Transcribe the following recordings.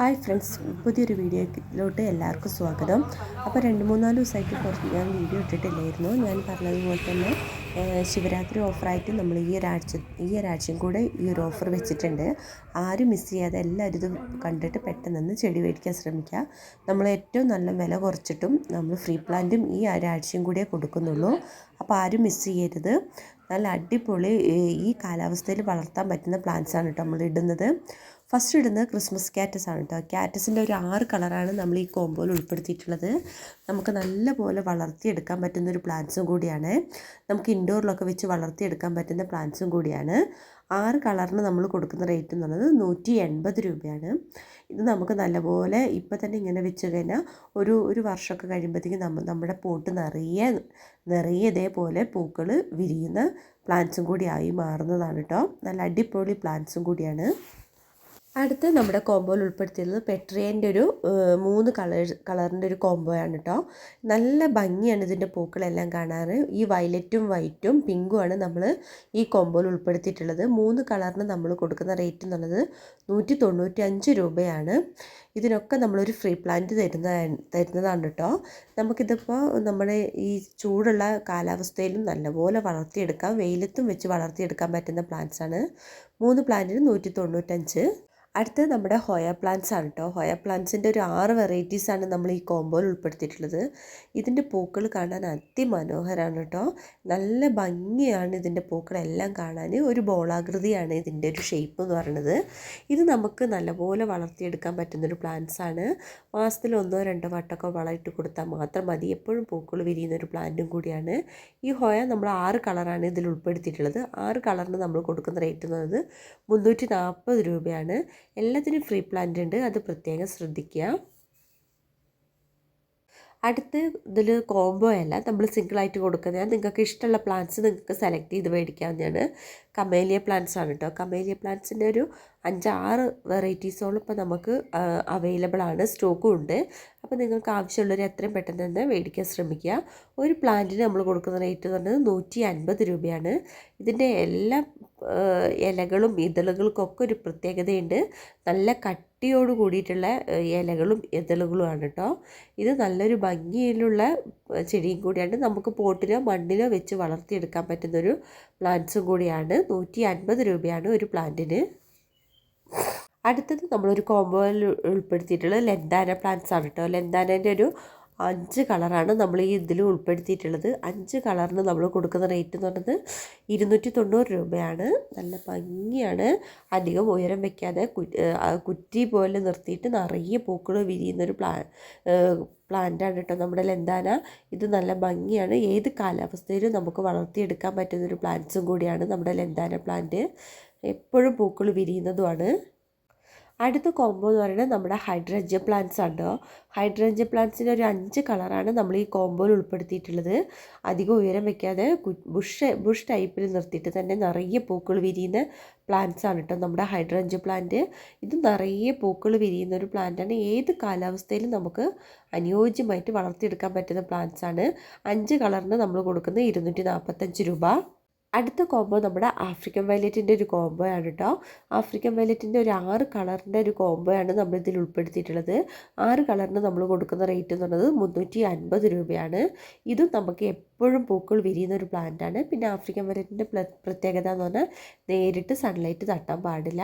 Hi friends പുതിയൊരു വീഡിയോയിലോട്ട് എല്ലാവർക്കും സ്വാഗതം. അപ്പോൾ രണ്ട് മൂന്നാൽ ദിവസമായിട്ട് കുറച്ച് ഞാൻ വീഡിയോ ഇട്ടിട്ടില്ലായിരുന്നു. ഞാൻ പറഞ്ഞതുപോലെ തന്നെ ശിവരാത്രി ഓഫറായിട്ട് നമ്മൾ ഈ ഒരാഴ്ച ഈ ഒരാഴ്ചയും കൂടെ ഈ ഒരു ഓഫർ വെച്ചിട്ടുണ്ട്. ആരും മിസ് ചെയ്യാതെ എല്ലാവരും ഇത് കണ്ടിട്ട് പെട്ടെന്ന് ചെടി മേടിക്കാൻ ശ്രമിക്കുക. നമ്മൾ ഏറ്റവും നല്ല വില കുറച്ചിട്ടും നമ്മൾ ഫ്രീ പ്ലാന്റും ഈ ഒരാഴ്ചയും കൂടെ കൊടുക്കുന്നുള്ളൂ. അപ്പോൾ ആരും മിസ് ചെയ്യരുത്. നല്ല അടിപൊളി ഈ കാലാവസ്ഥയിൽ വളർത്താൻ പറ്റുന്ന പ്ലാന്റ്സാണ് കേട്ടോ നമ്മൾ ഇടുന്നത്. ഫസ്റ്റ് ഇടുന്നത് ക്രിസ്മസ് ക്യാറ്റസ് ആണ് കേട്ടോ ക്യാറ്റസിന്റെ ഒരു ആറ് കളറാണ് നമ്മൾ ഈ കോമ്പോയിൽ ഉൾപ്പെടുത്തിയിട്ടുള്ളത്. നമുക്ക് നല്ലപോലെ വളർത്തിയെടുക്കാൻ പറ്റുന്ന ഒരു പ്ലാന്റ്സും കൂടിയാണ്. നമുക്ക് ഇൻഡോറിലൊക്കെ വെച്ച് വളർത്തിയെടുക്കാൻ പറ്റുന്ന പ്ലാന്റ്സും കൂടിയാണ്. ആറ് കളറിന് നമ്മൾ കൊടുക്കുന്ന റേറ്റ് എന്ന് പറയുന്നത് നൂറ്റി എൺപത് രൂപയാണ്. ഇത് നമുക്ക് നല്ലപോലെ ഇപ്പം തന്നെ ഇങ്ങനെ വെച്ച് കഴിഞ്ഞാൽ ഒരു ഒരു വർഷമൊക്കെ കഴിയുമ്പോഴത്തേക്കും നമ്മ നമ്മുടെ പോട്ട് നിറയെ നിറയെ ഇതേപോലെ പൂക്കൾ വിരിയുന്ന പ്ലാന്റ്സും കൂടി ആയി മാറുന്നതാണ് കേട്ടോ നല്ല അടിപൊളി പ്ലാന്റ്സും കൂടിയാണ്. അടുത്ത് നമ്മുടെ കോംബോയിൽ ഉൾപ്പെടുത്തിയിരുന്നത് പെട്രിയന്റെ ഒരു മൂന്ന് കളർ കളറിന്റെ ഒരു കോംബോയാണ് കേട്ടോ നല്ല ഭംഗിയാണ് ഇതിന്റെ പൂക്കളെല്ലാം കാണാറ് ഈ വയലറ്റും വൈറ്റും പിങ്കുമാണ് നമ്മൾ ഈ കോംബോയിൽ ഉൾപ്പെടുത്തിയിട്ടുള്ളത്. മൂന്ന് കളറിന് നമ്മൾ കൊടുക്കുന്ന റേറ്റ് എന്നുള്ളത് നൂറ്റി തൊണ്ണൂറ്റി അഞ്ച് രൂപയാണ്. ഇതിനൊക്കെ നമ്മളൊരു ഫ്രീ പ്ലാന്റ് തരുന്ന തരുന്നതാണ് കേട്ടോ നമുക്കിതിപ്പോൾ നമ്മുടെ ഈ ചൂടുള്ള കാലാവസ്ഥയിലും നല്ലപോലെ വളർത്തിയെടുക്കാം. വെയിലത്തും വെച്ച് വളർത്തിയെടുക്കാൻ പറ്റുന്ന പ്ലാന്റ്സാണ് മൂന്ന് പ്ലാന്റിന് നൂറ്റി തൊണ്ണൂറ്റഞ്ച് അടുത്തത് നമ്മുടെ ഹോയ പ്ലാന്റ്സ് ആണ് കേട്ടോ ഹോയ പ്ലാന്റ്സിന്റെ ഒരു ആറ് വെറൈറ്റീസ് ആണ് നമ്മൾ ഈ കോമ്പോയിൽ ഉൾപ്പെടുത്തിയിട്ടുള്ളത്. ഇതിന്റെ പൂക്കൾ കാണാൻ അതിമനോഹരമാണ് കേട്ടോ നല്ല ഭംഗിയാണ് ഇതിന്റെ പൂക്കളെല്ലാം കാണാൻ. ഒരു ബോളാകൃതിയാണ് ഇതിന്റെ ഒരു ഷേപ്പ് എന്ന് പറയുന്നത്. ഇത് നമുക്ക് നല്ലപോലെ വളർത്തിയെടുക്കാൻ പറ്റുന്നൊരു പ്ലാന്റ്സ് ആണ്. മാസത്തിൽ ഒന്നോ രണ്ടോ വട്ടമൊക്കെ വളമിട്ട് കൊടുത്താൽ മാത്രം മതി. എപ്പോഴും പൂക്കൾ വിരിയുന്ന ഒരു പ്ലാന്റും കൂടിയാണ്. ഈ ഹോയ നമ്മൾ ആറ് കളറാണ് ഇതിൽ ഉൾപ്പെടുത്തിയിട്ടുള്ളത്. ആറ് കളറിന് നമ്മൾ കൊടുക്കുന്ന റേറ്റ് എന്ന് പറയുന്നത് മുന്നൂറ്റി നാൽപ്പത് രൂപയാണ്. എല്ലാത്തിനും ഫ്രീ പ്ലാന്റ് ഉണ്ട്. അത് പ്രത്യേകം ശ്രദ്ധിക്കുക. അടുത്ത് ഇതിൽ കോംബോ അല്ല. നമ്മൾ സിംഗിളായിട്ട് കൊടുക്കുന്നത്. നിങ്ങൾക്ക് ഇഷ്ടമുള്ള പ്ലാന്റ്സ് നിങ്ങൾക്ക് സെലക്ട് ചെയ്ത് മേടിക്കാവുന്നതാണ്. കമേലിയ പ്ലാന്റ്സ് ആണ് കേട്ടോ കമേലിയ പ്ലാന്റ്സിന്റെ ഒരു അഞ്ചാറ് വെറൈറ്റീസോളം ഇപ്പോൾ നമുക്ക് അവൈലബിൾ ആണ്. സ്റ്റോക്കും ഉണ്ട്. അപ്പോൾ നിങ്ങൾക്ക് ആവശ്യമുള്ളവർ എത്രയും പെട്ടെന്ന് തന്നെ മേടിക്കാൻ ശ്രമിക്കുക. ഒരു പ്ലാന്റിന് നമ്മൾ കൊടുക്കുന്ന റേറ്റ് എന്ന് പറയുന്നത് നൂറ്റി അൻപത് രൂപയാണ്. ഇതിന്റെ എല്ലാ ഇലകളും ഇതളുകൾക്കൊക്കെ ഒരു പ്രത്യേകതയുണ്ട്. നല്ല കട്ടിയോട് കൂടിയിട്ടുള്ള ഇലകളും ഇതളുകളുമാണ് കേട്ടോ ഇത് നല്ലൊരു ഭംഗിയിലുള്ള ചെടിയും കൂടിയാണ്. നമുക്ക് പോട്ടിലോ മണ്ണിലോ വെച്ച് വളർത്തിയെടുക്കാൻ പറ്റുന്നൊരു പ്ലാന്റ്സും കൂടിയാണ്. നൂറ്റി അൻപത് രൂപയാണ് ഒരു പ്ലാന്റിന്. അടുത്തത് നമ്മളൊരു കോമ്പോയിൽ ഉൾപ്പെടുത്തിയിട്ടുള്ളത് ലെന്താന പ്ലാന്റ്സ് ആണ് കേട്ടോ ലെന്താനേന്റെ ഒരു അഞ്ച് കളറാണ് നമ്മൾ ഈ ഇതിൽ ഉൾപ്പെടുത്തിയിട്ടുള്ളത്. അഞ്ച് കളറിന് നമ്മൾ കൊടുക്കുന്ന റേറ്റ് എന്ന് പറയുന്നത് ഇരുന്നൂറ്റി തൊണ്ണൂറ് രൂപയാണ്. നല്ല ഭംഗിയാണ്. അധികം ഉയരം വെക്കാതെ കു- കുറ്റി പോലെ നിർത്തിയിട്ട് നിറയെ പൂക്കൾ വിരിയുന്നൊരു പ്ലാ പ്ലാന്റാണ് കേട്ടോ നമ്മുടെ ലെന്താന ഇത് നല്ല ഭംഗിയാണ്. ഏത് കാലാവസ്ഥയിലും നമുക്ക് വളർത്തിയെടുക്കാൻ പറ്റുന്നൊരു പ്ലാന്റ്സും കൂടിയാണ് നമ്മുടെ ലെന്താന പ്ലാന്റ് എപ്പോഴും പൂക്കൾ വിരിയുന്നതുമാണ് അടുത്ത കോംബോ എന്ന് പറയുന്നത് നമ്മുടെ ഹൈഡ്രഞ്ച പ്ലാന്റ്സ് ആണ് ഹൈഡ്രഞ്ച പ്ലാന്റ്സിന്റെ ഒരു അഞ്ച് കളറാണ് നമ്മൾ ഈ കോംബോയിൽ ഉൾപ്പെടുത്തിയിട്ടുള്ളത്. അധികം ഉയരം വെക്കാതെ ബുഷ് ബുഷ് ടൈപ്പിൽ നിർത്തിയിട്ട് തന്നെ നിറയെ പൂക്കൾ വിരിയുന്ന പ്ലാന്റ്സ് ആണ് കേട്ടോ നമ്മുടെ ഹൈഡ്രഞ്ച പ്ലാന്റ് ഇത് നിറയെ പൂക്കൾ വിരിയുന്ന ഒരു പ്ലാന്റാണ് ഏത് കാലാവസ്ഥയിലും നമുക്ക് അനുയോജ്യമായിട്ട് വളർത്തിയെടുക്കാൻ പറ്റുന്ന പ്ലാന്റ്സ് ആണ്. അഞ്ച് കളറിന് നമ്മൾ കൊടുക്കുന്നത് ഇരുന്നൂറ്റി നാൽപ്പത്തഞ്ച് രൂപ. അടുത്ത കോംബോ നമ്മുടെ ആഫ്രിക്കൻ വയലറ്റിന്റെ ഒരു കോംബോ ആണ് കേട്ടോ ആഫ്രിക്കൻ വയലറ്റിന്റെ ഒരു ആറ് കളറിന്റെ ഒരു കോംബോ ആണ് നമ്മൾ ഇതിൽ ഉൾപ്പെടുത്തിയിട്ടുള്ളത്. ആറ് കളറിന് നമ്മൾ കൊടുക്കുന്ന റേറ്റ് എന്ന് പറയുന്നത് മുന്നൂറ്റി അൻപത് രൂപയാണ്. ഇതും നമുക്ക് എപ്പോഴും പൂക്കൾ വിരിയുന്ന ഒരു പ്ലാന്റ് ആണ്. പിന്നെ ആഫ്രിക്കൻ വയലറ്റിന്റെ പ്രത്യേകത എന്ന് പറഞ്ഞാൽ നേരിട്ട് സൺലൈറ്റ് തട്ടാൻ പാടില്ല.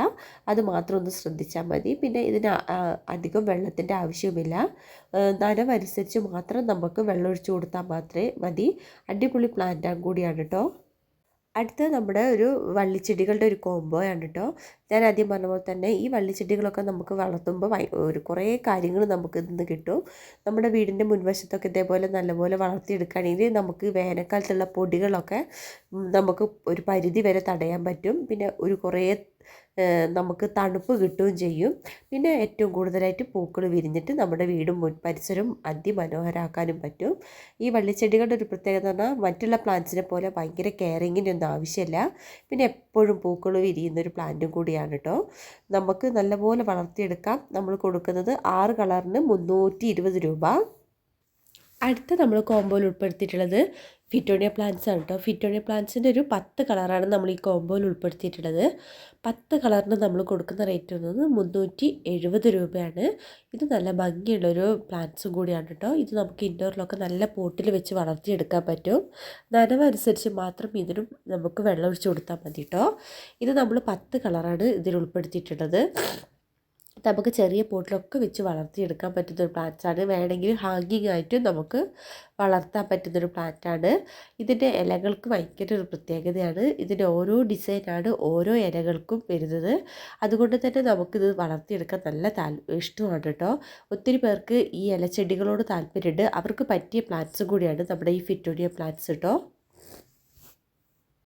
അത് മാത്രം ഒന്ന് ശ്രദ്ധിച്ചാൽ മതി. പിന്നെ ഇതിന് അധികം വെള്ളത്തിന്റെ ആവശ്യമില്ല നനവനുസരിച്ച് മാത്രം നമുക്ക് വെള്ളം കൊടുത്താൽ മാത്രമേ മതി. അടിപൊളി പ്ലാന്റ് കൂടിയാണ് കേട്ടോ അടുത്ത നമ്മുടെ ഒരു വള്ളിച്ചെടികളുടെ ഒരു കോംബോയാണ് കേട്ടോ. ഞാൻ ആദ്യം പറഞ്ഞ പോലെ തന്നെ ഈ വള്ളിച്ചെടികളൊക്കെ നമുക്ക് വളർത്തുമ്പോൾ ഒരു കുറേ കാര്യങ്ങൾ നമുക്ക് ഇതിൽ നിന്ന് കിട്ടും. നമ്മുടെ വീടിന്റെ മുൻവശത്തൊക്കെ ഇതേപോലെ നല്ലപോലെ വളർത്തിയെടുക്കുകയാണെങ്കിൽ നമുക്ക് വേനൽക്കാലത്തുള്ള പൊടികളൊക്കെ നമുക്ക് ഒരു പരിധി വരെ തടയാൻ പറ്റും. പിന്നെ ഒരു കുറേ നമുക്ക് തണുപ്പ് കിട്ടുകയും ചെയ്യും. പിന്നെ ഏറ്റവും കൂടുതലായിട്ട് പൂക്കൾ വിരിഞ്ഞിട്ട് നമ്മുടെ വീടും മുൻ പരിസരവും അതിമനോഹരാക്കാനും പറ്റും. ഈ വള്ളിച്ചെടികളുടെ ഒരു പ്രത്യേകത എന്ന് പറഞ്ഞാൽ മറ്റുള്ള പ്ലാന്റ്സിനെ പോലെ ഭയങ്കര കെയറിങ്ങിന്റെ ഒന്നും ആവശ്യമില്ല. പിന്നെ എപ്പോഴും പൂക്കൾ വിരിയുന്ന ഒരു പ്ലാന്റും കൂടിയാണ്. കേട്ടോ. നമുക്ക് നല്ലപോലെ വളർത്തിയെടുക്കാം. നമ്മൾ കൊടുക്കുന്നത് ആറ് കളറിന് മുന്നൂറ്റി രൂപ. അടുത്ത നമ്മൾ കോമ്പോയിൽ ഉൾപ്പെടുത്തിയിട്ടുള്ളത് ഫിറ്റോണിയ പ്ലാന്റ്സ് ആണ് കേട്ടോ ഫിറ്റോണിയ പ്ലാന്റ്സിന്റെ ഒരു പത്ത് കളറാണ് നമ്മൾ ഈ കോമ്പോയിൽ ഉൾപ്പെടുത്തിയിട്ടുള്ളത്. പത്ത് കളറിന് നമ്മൾ കൊടുക്കുന്ന റേറ്റ് വന്നത് മുന്നൂറ്റി എഴുപത് രൂപയാണ്. ഇത് നല്ല ഭംഗിയുള്ളൊരു പ്ലാന്റ്സും കൂടിയാണ് കേട്ടോ ഇത് നമുക്ക് ഇൻഡോറിലൊക്കെ നല്ല പോട്ടിൽ വെച്ച് വളർത്തിയെടുക്കാൻ പറ്റും. നനവനുസരിച്ച് മാത്രം ഇതിനും നമുക്ക് വെള്ളം ഒഴിച്ച് കൊടുത്താൽ മതി കേട്ടോ ഇത് നമ്മൾ പത്ത് കളറാണ് ഇതിൽ ഉൾപ്പെടുത്തിയിട്ടുള്ളത്. നമുക്ക് ചെറിയ പോട്ടിലൊക്കെ വെച്ച് വളർത്തിയെടുക്കാൻ പറ്റുന്നൊരു പ്ലാന്റ്സാണ് വേണമെങ്കിൽ ഹാങ്ങിങ് ആയിട്ട് നമുക്ക് വളർത്താൻ പറ്റുന്നൊരു പ്ലാന്റാണ്. ഇതിന്റെ ഇലകൾക്ക് ഭയങ്കര ഒരു പ്രത്യേകതയാണ്. ഇതിന്റെ ഓരോ ഡിസൈനാണ് ഓരോ ഇലകൾക്കും വരുന്നത്. അതുകൊണ്ട് തന്നെ നമുക്കിത് വളർത്തിയെടുക്കാൻ നല്ല താൽ ഇഷ്ടമാണ് കേട്ടോ. ഒത്തിരി പേർക്ക് ഈ ഇലച്ചെടികളോട് താല്പര്യമുണ്ട്. അവർക്ക് പറ്റിയ പ്ലാന്റ്സും കൂടിയാണ് നമ്മുടെ ഈ ഫിറ്റോണിയ പ്ലാന്റ്സ് കേട്ടോ.